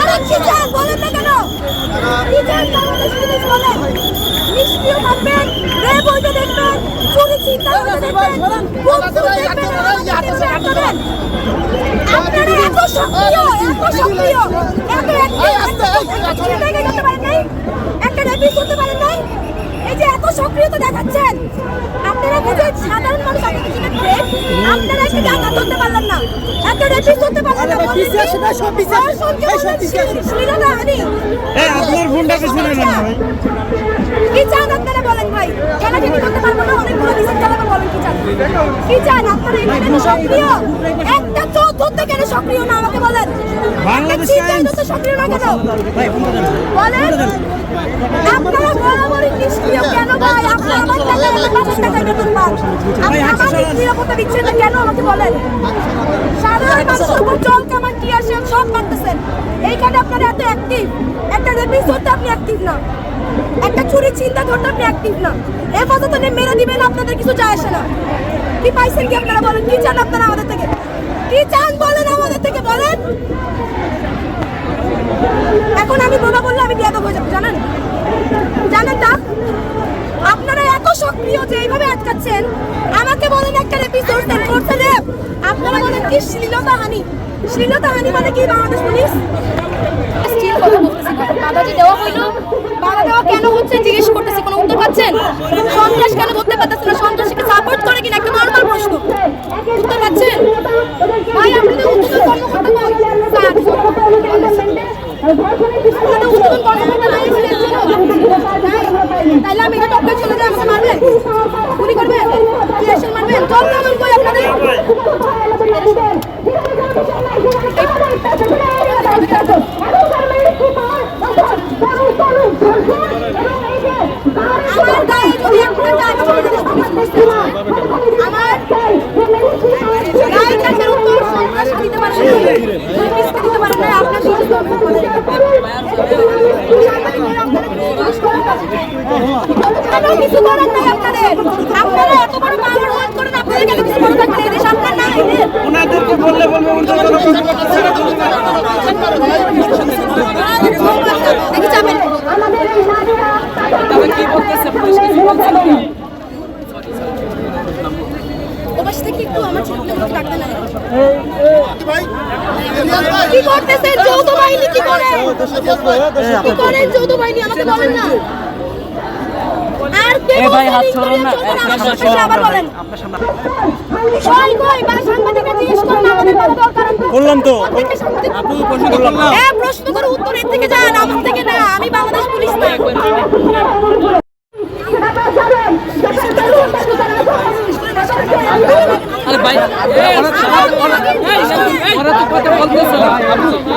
আরে কি চান বলেন না কেন? কি চান বাংলাদেশ পুলিশ বলেন। নিষ্ক্রিয় থাকবেন রেপ হইতে দেখবেন চুরি চিন্তা হইতে দেখবেন খুব দেখবেন আপনারা এত সক্রিয় এত সক্রিয়। এত একটা রেপিস করতে পারেন নাই এই যে এত সক্রিয়তা দেখাচ্ছেন আপনারা বুঝে সাধারণ মানুষ আপনাদের জন্য great। আপনারা একটা ধরতে পারলেন না। একটা রেপিস করতে পারলেন না বলেন কি? ধর্ষণকে বলেন শ্লী- আপনার ফোনটা পেছনে না ভাই। কি চান আপনারা বলেন ভাই? কেন যদি করতে পারব না অনেকগুলো ডিজাইন চালাবো বলেন কি চান? কি চান আপনারা এখানে? সক্রিয়? একটা চোখ ধরতে কেন সক্রিয় না আমাকে বলেন। বাংলাদেশ বলেন। আপনারা বরাবরই নিষ্ক্রিয়। কেন ভাই? আপনারা আমার টাকায় আমার বাবার টাকায় বেতন পান আপনি আমার নিরাপত্তা দিচ্ছেন না। কেন? আমাকে বলেন। সাধারণ মানুষের উপর জল কামান কি আসেন সব মারতেছেন এইখানে আপনারা এত অ্যাক্টিভ একটা রেপিস ধরতে আপনি অ্যাক্টিভ না। একটা চুরি চিন্তা ধরতে আপনি অ্যাক্টিভ না। হেফাজত মেরে দিবেন আপনাদের কিছু যায় আসে না। কি পাইছেন কি আপনারা বলেন? কি চান আপনারা আমাদের থেকে? কি চান বলেন আমাদের থেকে? বলেন। এখন আমি বোবা বললে আমি বিয়াদব হয়ে জানেন? জানেন না আপনারা এত সক্রিয় যে এইভাবে আটকাচ্ছেন। আমাকে বলেন একটা এপিসোড করছে রেপ আপনারা বলেন কি শ্লীলতাহানি শ্লীলতাহানি মানে কি বাংলাদেশ পুলিশ স্টিল কথা বলতেছি বাধা যে দেওয়া হইল বাধা দেওয়া কেন হচ্ছে জিজ্ঞেস করতেছি কোনো উত্তর পাচ্ছেন সন্ত্রাস কেন ধরতে পারতেছেন না সন্ত্রাসীকে সাপোর্ট করে কিনা একটা নর্মাল প্রশ্ন উত্তর পাচ্ছেন ভাই আপনাদের উত্তর কর্মকর্তা কই স্যার আপনাদের উত্তর কর্মকর্তা নাই এসে ছিল তাইলে আমি এটা টপকে চলে যাই আমাকে মারবেন গুলি করবেন কি এসে মারবেন জল কেমন কই আপনাদের আমার গায়ে যদি একটা গাছ পড়ে যায়, আমার গায়ে কাছের উত্তর সন্ত্রাস দিতে পারে না পুলিশকে দিতে পারে না আপনার সুযোগ কেন কিছু করার নাই আপনাদের আপনারা এত বড় পাওয়ার হোল্ড করেন, আপনাদের কেন কিছু করার থাকবে না এই দেশ আপনার না ওনাদেরকে বললে বলবে, উল্টো ওপাশ থেকে একটু আমার ছেলেগুলোকে ডাকতে না কি করতেছে? যৌথ বাহিনী কি করে? কি করে যৌথ বাহিনী? আমাকে বলেন না। আর কে ভাই, হাত ছড়ান না। যৌথ এক বাহিনী? ক্যামেরা কই কই? মানে সাংবাদিকরা জিজ্ঞেস করেন আমাদের কোনো দরকার বললাম তো। আপু প্রশ্ন করলাম হ্যাঁ প্রশ্ন করে উত্তর এর থেকে যান। আমার থেকে না আমি বাংলাদেশ পুলিশ না।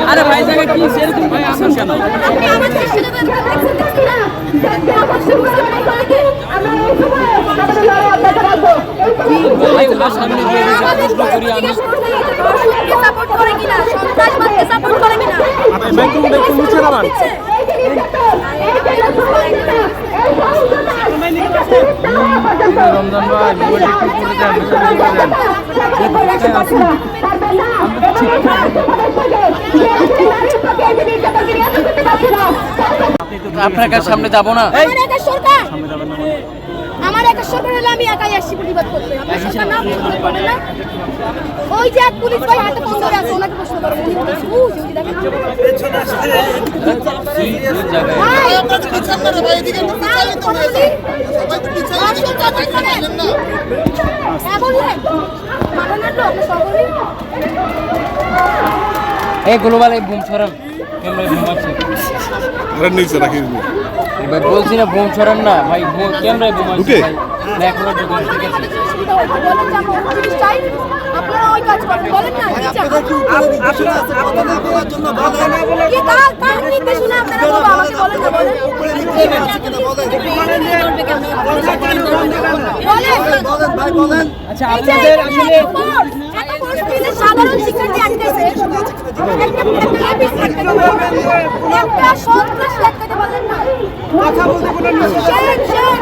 আরে ভাই জায়গা কি সেরকম আপনি আমার দেশের সাথে দেখছেন দেখছেন না আমার সাথে মুসলমান করে কি? ভাই ওনার সামনে দিয়ে দিয়েছে আমাদের প্রশ্ন করি আমি জিজ্ঞেস করছি, ধর্ষণকে support করে কিনা? সন্ত্রাসবাদকে support করে কিনা? বেকুম বেকুম নিচে নামান দিচ্ছে। রমজান ভাই মোবাইল একটু করে দেন মোবাইল করে দেন আপনার কাছে সামনে যাব না? আমার একা সরকার। আমার একা সরকার হলে আমি একাই আসছি প্রতিবাদ করতে। আপনার সরকার না প্রতিবাদ করবে না? ওই যে এক পুলিশ ভাই হাতে ফোন ধরে আছে ওনাকে প্রশ্ন? হ্যাঁ বললেন এই গ্লোবাল এই বুম ছড়ান ক্যামেরায় বুম আছে আরে নিচে রাখি দিবি। ভাই বলছি না বুম ছড়ান না ভাই ক্যামেরায় বুম আছে ভাই? না এখন ঢুকে ঠিক আছে। অসুবিধা হয়েছে, বলেন যে আমরা অন্য জিনিস চাই, আপনারা ওই কাজ করেন বলেন না। কি চান? কি কার কার নির্দেশনা আপনারা আমাকে বলেন না বলেন। আচ্ছা আপনাদের আসলে সাধারণ শিক্ষার্থী আটকেছে একটা সন্ত্রাস আটকাতে পারলেন না শেখ, শেখ,